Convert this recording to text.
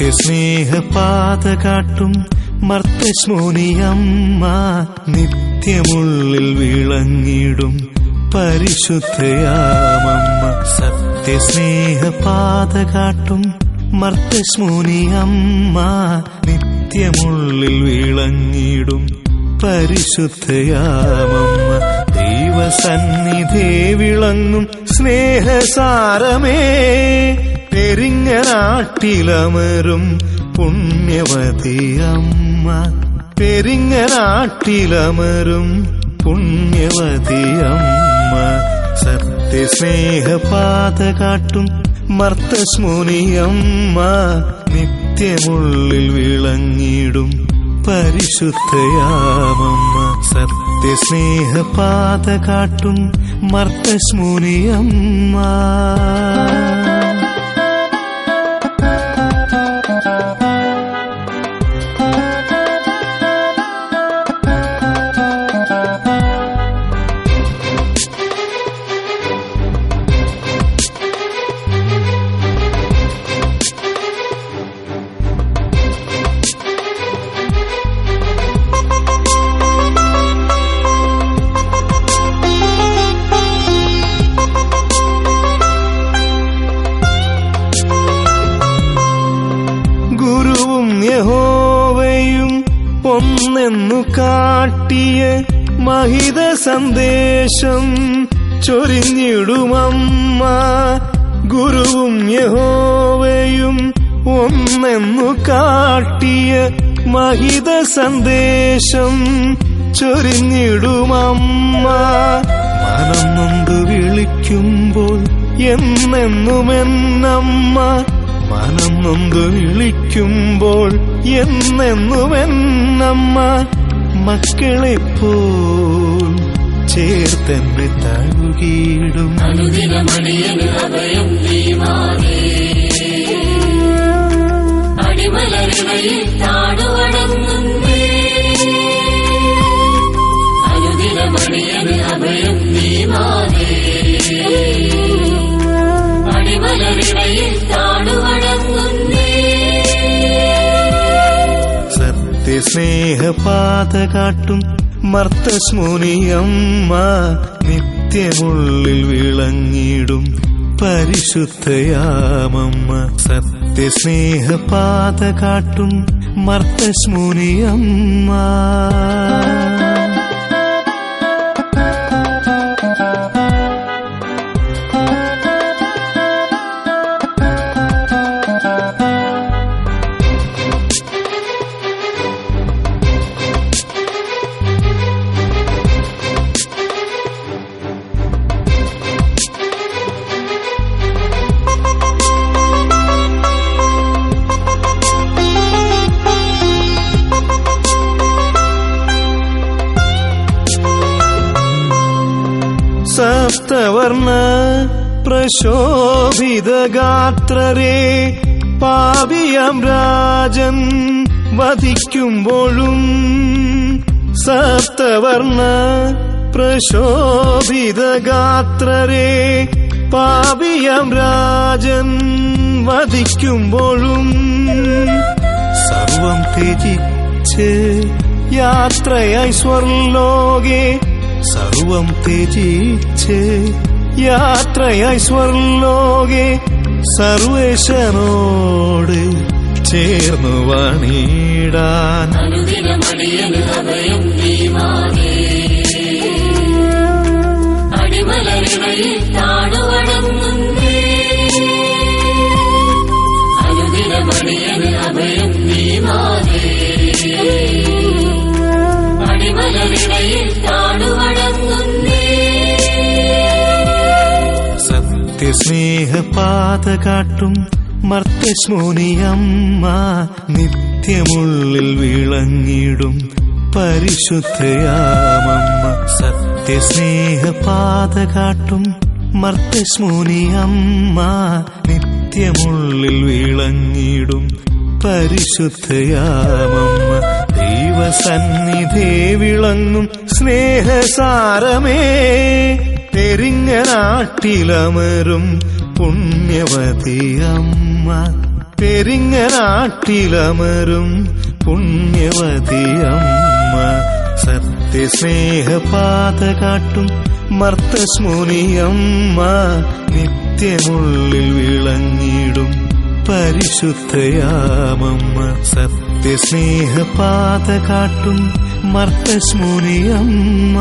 സത്യസ്നേഹപാത കാട്ടും മർത്തശ്മോനിയമ്മ നിത്യമുള്ളിൽ വിളങ്ങിടും പരിശുദ്ധയാമമ്മ. സത്യസ്നേഹപാത കാട്ടും മർത്തശ്മോനിയമ്മ നിത്യമുള്ളിൽ വിളങ്ങിടും പരിശുദ്ധയാമമ്മ. ദൈവസന്നിധേ വിളങ്ങും സ്നേഹസാരമേ. പെരിങ്ങനാട്ടിലമരും പുണ്യവതിയമ്മ. പെരിങ്ങനാട്ടിലമരും സത്യസ്നേഹ പാത കാട്ടും മർത്തസ്മുനിയമ്മ നിത്യമുള്ളിൽ വിളങ്ങിടും പരിശുദ്ധയാമമ്മ. സത്യസ്നേഹ പാത കാട്ടും മർത്തസ്മുനിയമ്മ യഹോവയും ഒന്നെന്നു കാട്ടിയ മഹിത സന്ദേശം ചൊരിഞ്ഞിടുമമ്മ. ഗുരുവും യഹോവയും ഒന്നെന്നു കാട്ടിയ മഹിത സന്ദേശം ചൊരിഞ്ഞിടുമമ്മ. മനം നൊന്ത് വിളിക്കുമ്പോൾ എന്നെന്നുമെന്നമ്മ മനം നൊന്ത് വിളിക്കുമ്പോൾ എന്നെന്നുമെന്നമ്മ മക്കളെ പോ ചേർത്തെന്നെ തഴുകിയിടും. അനുദിനമണിയന് സത്യസ്നേഹപാത കാട്ടും മർത്തസ്മുനിയമ്മ നിത്യമുള്ളിൽ വിളങ്ങിടും പരിശുദ്ധയാമമ്മ. സത്യസ്നേഹപാത കാട്ടും മർത്തസ്മുനിയമ്മ. സപ്തവർണ പ്രശോഭിതഗാത്രരെ പാപിയം രാജൻ വധിക്കുമ്പോഴും സപ്തവർണ പ്രശോഭിതഗാത്രരെ പാപിയം രാജൻ വധിക്കുമ്പോഴും സർവം ത്യജിച്ച് യാത്രയായി സ്വർലോകെ സർവം ത്യജിച്ച് യാത്രയായി സ്വർലോകെ സർവേശനോട് ചേർന്നു വണിടാൻ. അനുദിനമണിയന് അഭയം നീമാറേ അടിമലരിണയിൽ സത്യസ്നേഹപാത കാട്ടും മർത്തശ്മോനിയമ്മ നിത്യമുള്ളിൽ വിളങ്ങിടും പരിശുദ്ധയാമമ്മ. സത്യസ്നേഹപാത കാട്ടും മർത്തശ്മോനിയമ്മ നിത്യമുള്ളിൽ വിളങ്ങിടും പരിശുദ്ധയാമമ്മ. ദൈവസന്നിധേ വിളങ്ങും സ്നേഹസാരമേ. പെരിങ്ങനാട്ടിലമരും പുണ്യവതി അമ്മ. പെരിങ്ങനാട്ടിലമരും പുണ്യവതിയമ്മ സത്യസ്നേഹപാത കാട്ടും മർത്തസ്മുനിയമ്മ നിത്യമുള്ളിൽ വിളങ്ങിടും പരിശുദ്ധയാമമ്മ. സത്യസ്നേഹപാത കാട്ടും മർത്തസ്മുനിയമ്മ